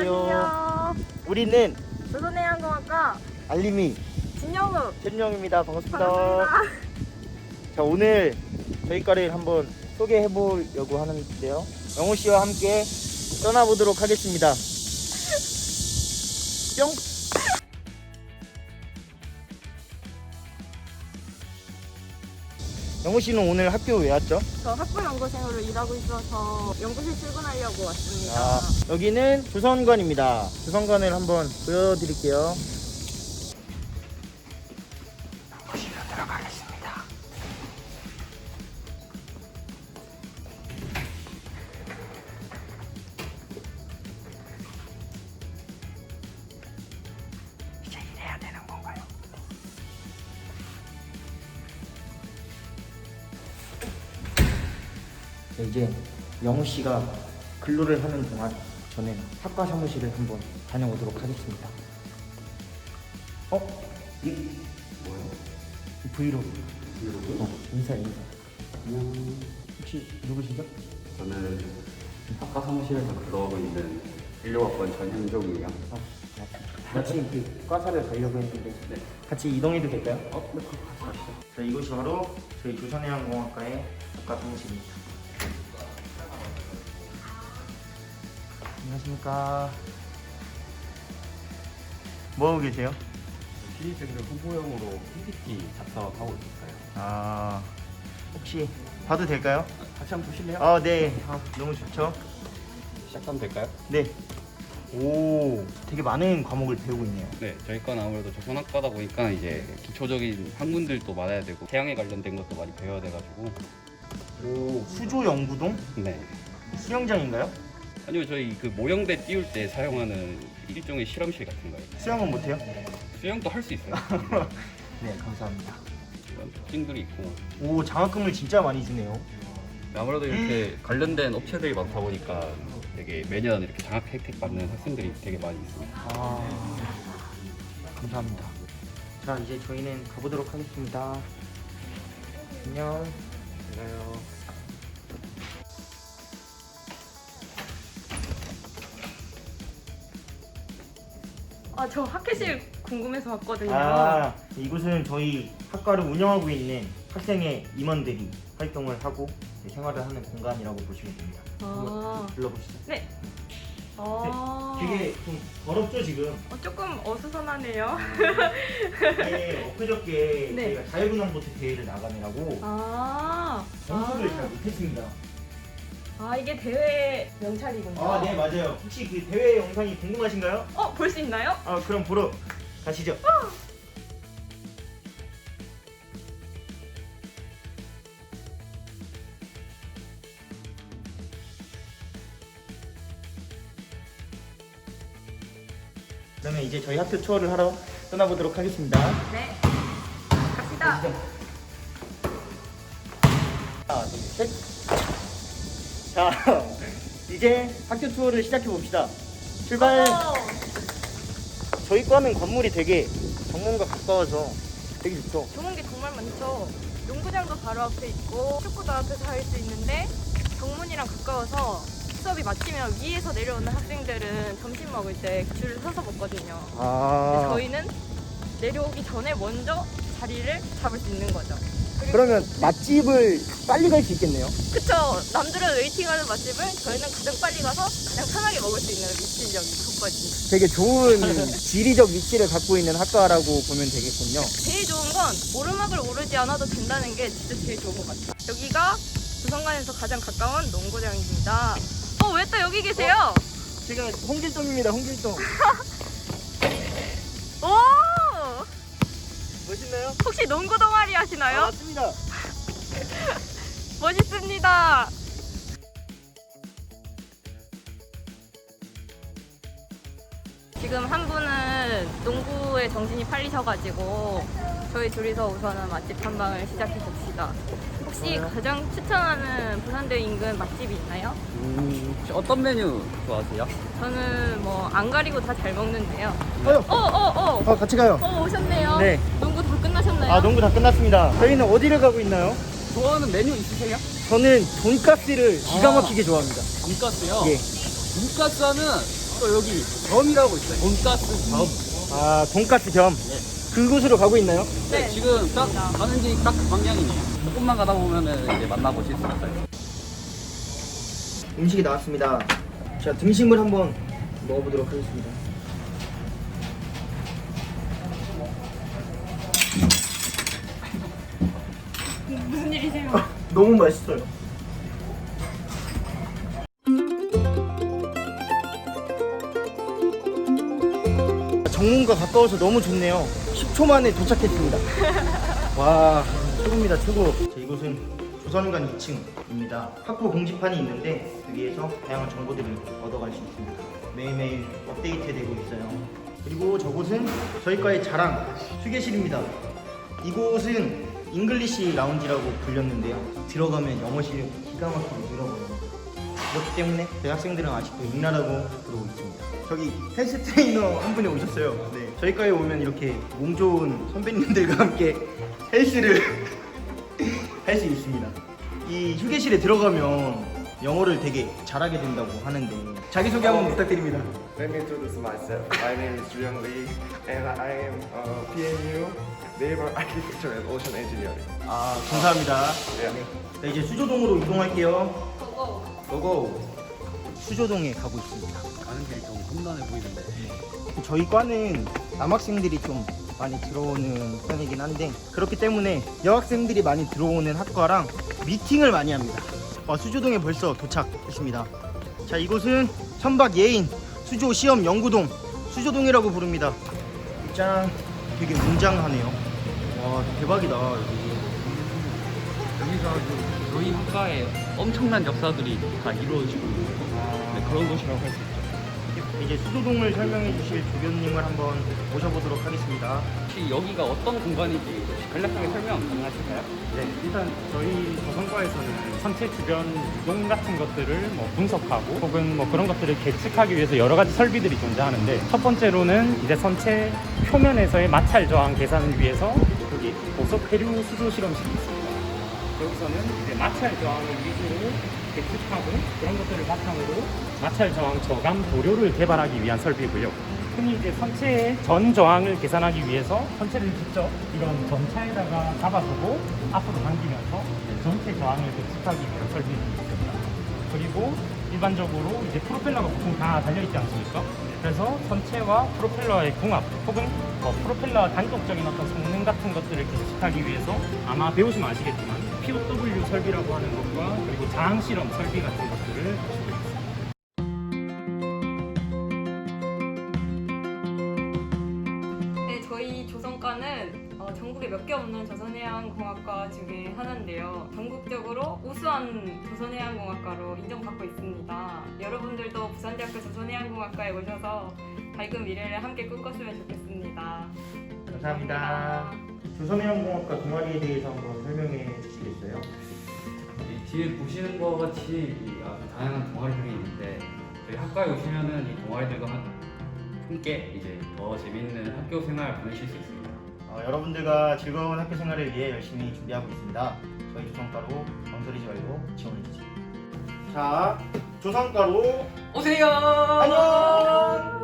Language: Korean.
안녕하세요. 우리는 조선해양공학과 알림이 진영우 최준영입니다. 반갑습니다. 반갑습니다. 자 오늘 저희 과를 한번 소개해 보려고 하는데요. 영호 씨와 함께 떠나보도록 하겠습니다. 뿅. 영호 씨는 오늘 학교 왜 왔죠? 저 학부 연구생으로 일하고 있어서 연구실 출근하려고 왔습니다. 아, 여기는 조선관입니다. 조선관을 한번 보여드릴게요. 이제 영우 씨가 근로를 하는 동안 저는 학과 사무실을 한번 다녀오도록 하겠습니다. 어? 이 뭐요? 브이로그. 브이로그? 어, 인사 인사. 안녕. 혹시 누구시죠? 저는 학과 사무실에서 근로하고 있는 인류학번 전현종이에요. 아, 맞습니다. 같이 그 과사를 가려고 했는데 네. 같이 이동해도 될까요? 어, 네, 같이 가시죠. 자, 이곳이 바로 저희 조선해양공학과의 학과 사무실입니다. 안녕하십니까. 뭐 하고 계세요? 신입생들 후보용으로 PPT 작성하고 있어요. 아, 혹시 봐도 될까요? 같이 한번 보실래요? 아, 네. 아, 너무 좋죠. 시작하면 될까요? 네. 오, 되게 많은 과목을 배우고 있네요. 네, 저희 건 아무래도 조선학과다 보니까 이제 기초적인 학문들도 많아야 되고 태양에 관련된 것도 많이 배워야 돼가지고 오, 수조 연구동 네. 수영장인가요? 아니요 저희 그 모형배 띄울 때 사용하는 일종의 실험실 같은 거예요. 수영은 못해요? 수영도 할 수 있어요. 네, 감사합니다. 이런 특징들이 있고 오, 장학금을 진짜 많이 주네요. 아무래도 이렇게 관련된 업체들이 많다 보니까 되게 매년 이렇게 장학 혜택 받는 학생들이 되게 많이 있습니다. 아, 감사합니다. 자, 이제 저희는 가보도록 하겠습니다. 안녕. 안녕 아, 저 학회실 궁금해서 왔거든요. 아, 이곳은 저희 학과를 운영하고 있는 학생의 임원들이 활동을 하고 이제 생활을 하는 공간이라고 보시면 됩니다. 아. 한번 둘러보시죠. 네. 아, 되게 좀 더럽죠 지금? 어, 조금 어수선하네요. 이게 엊그저께 네. 저희가 자유분항보트 대회를 나가느라고 아, 연습을 아. 잘 못했습니다. 아, 이게 대회 명찰이군요. 아, 네 맞아요. 혹시 그 대회 영상이 궁금하신가요? 어, 볼 수 있나요? 아, 그럼 보러 가시죠. 그러면 이제 저희 학교 투어를 하러 떠나보도록 하겠습니다. 네. 갑시다. 하나, 둘, 셋. 자, 이제 학교 투어를 시작해 봅시다. 출발. 어, 저희 과는 건물이 되게 정문과 가까워서 되게 좋죠. 좋은 게 정말 많죠. 농구장도 바로 앞에 있고 축구도 앞에서 할 수 있는데 정문이랑 가까워서 수업이 마치면 위에서 내려오는 학생들은 점심 먹을 때 줄을 서서 먹거든요. 근데 아, 저희는 내려오기 전에 먼저 자리를 잡을 수 있는 거죠. 그러면 맛집을 빨리 갈 수 있겠네요. 그쵸. 남들은 웨이팅하는 맛집을 저희는 가장 빨리 가서 가장 편하게 먹을 수 있는 위치력이 좋거든요. 되게 좋은 지리적 위치를 갖고 있는 학과라고 보면 되겠군요. 제일 좋은 건 오르막을 오르지 않아도 된다는 게 진짜 제일 좋은 것 같아요. 여기가 부성관에서 가장 가까운 농구장입니다. 어, 왜 또 여기 계세요? 제가 홍길동입니다. 홍길동. 있나요? 혹시 농구 동아리 아, 하시나요? 맞습니다. 멋있습니다. 지금 한 분은 농구에 정신이 팔리셔가지고 저희 둘이서 우선은 맛집 탐방을 시작해 봅시다. 혹시 가장 추천하는 부산대 인근 맛집이 있나요? 음, 혹시 어떤 메뉴 좋아하세요? 저는 뭐 안 가리고 다 잘 먹는데요. 가요. 어, 어, 어. 아, 같이 가요. 어, 오셨네요. 네. 농구 다 끝나셨나요? 아, 농구 다 끝났습니다. 저희는 어디를 가고 있나요? 좋아하는 메뉴 있으세요? 저는 돈가스를 기가 아. 막히게 좋아합니다. 돈가스요? 예. 돈가스 하면 또 여기 점이라고 있어요. 돈가스 점. 아 돈가스 겸 그곳으로 가고 있나요? 네, 지금 딱 가는 길이 딱 그 방향이네요. 조금만 가다 보면은 이제 만나보실 수 있어요. 음식이 나왔습니다. 자 등심을 한번 먹어보도록 하겠습니다. 무슨 일이세요? 너무 맛있어요. 정문과 가까워서 너무 좋네요. 10초 만에 도착했습니다. 와, 최고입니다, 최고. 자, 이곳은 조선관 2층입니다. 학부 공지판이 있는데 여기에서 다양한 정보들을 얻어갈 수 있습니다. 매일매일 업데이트되고 있어요. 그리고 저곳은 저희과의 자랑 휴게실입니다. 이곳은 잉글리시 라운지라고 불렸는데요. 들어가면 영어 실력이 기가 막히게 늘어버려요. 그렇기 때문에 대학생들은 아직도 잉라라고 부르고 있습니다. 저기 헬스 트레이너 한 분이 오셨어요. 네. 저희과에 오면 이렇게 몸 좋은 선배님들과 함께 헬스를 할 수 있습니다. 이 휴게실에 들어가면 영어를 되게 잘하게 된다고 하는데 자기소개 한번 부탁드립니다. Let me introduce myself. My name is Juyong Lee, and I am uh, PNU Naval Architecture and Ocean Engineering. 아 감사합니다. 네. 자, 이제 수조동으로 이동할게요. 고고. 고고. 수조동에 가고 있습니다. 가는 길이 좀 험난해 보이는데. 저희 과는 남학생들이 좀 많이 들어오는 편이긴 한데 그렇기 때문에 여학생들이 많이 들어오는 학과랑 미팅을 많이 합니다. 와, 수조동에 벌써 도착했습니다. 자 이곳은 선박 예인 수조 시험 연구동 수조동이라고 부릅니다. 짠, 되게 웅장하네요. 와 대박이다 여기. 여기가 그 저희 학과에 엄청난 역사들이 다 이루어지고 있는 네, 그런 곳이라고 할 수 있죠. 이제 수조동을 설명해 주실 조교님을 한번 모셔보도록 하겠습니다. 혹시 여기가 어떤 공간인지 혹시 간략하게 설명 가능하실까요? 네, 일단 저희 조선과에서는 선체 주변 유동 같은 것들을 뭐 분석하고 혹은 뭐 그런 것들을 계측하기 위해서 여러 가지 설비들이 존재하는데 첫 번째로는 이제 선체 표면에서의 마찰 저항 계산을 위해서 여기 고속 해류 수조 실험실이 있습니다. 여기서는 이제 마찰 저항을 위주로 계측하고 그런 것들을 바탕으로 마찰 저항 저감 도료를 개발하기 위한 설비고요. 흔히 이제 선체의 전 저항을 계산하기 위해서 선체를 직접 이런 전차에다가 잡아두고 앞으로 당기면서 전체 저항을 계측하기 위한 설비들이 있습니다. 그리고 일반적으로 이제 프로펠러가 보통 다 달려있지 않습니까? 그래서 선체와 프로펠러의 궁합 혹은 뭐 프로펠러 단독적인 어떤 성능 같은 것들을 계측하기 위해서 아마 배우시면 아시겠지만 POW 설비라고 하는 것과 그리고 자항 실험 설비 같은 것들을 보시고 있습니다. 네, 저희 조선과는 어, 전국에 몇 개 없는 조선해양공학과 중에 하나인데요. 전국적으로 우수한 조선해양공학과로 인정받고 있습니다. 여러분들도 부산대학교 조선해양공학과에 오셔서 밝은 미래를 함께 꿈꿨으면 좋겠습니다. 감사합니다. 조선해양공학과 동아리에 대해서 한번 설명해 주시겠어요? 이 뒤에 보시는 것 같이 이 아주 다양한 동아리들이 있는데 저희 학과에 오시면은 이 동아리들과 한- 함께 이제 더 재밌는 학교 생활 보내실 수 있습니다. 어, 여러분들과 즐거운 학교 생활을 위해 열심히 준비하고 있습니다. 저희 조선과로 망설이지 말고 지원해 주세요. 자, 조선과로 오세요. 안녕.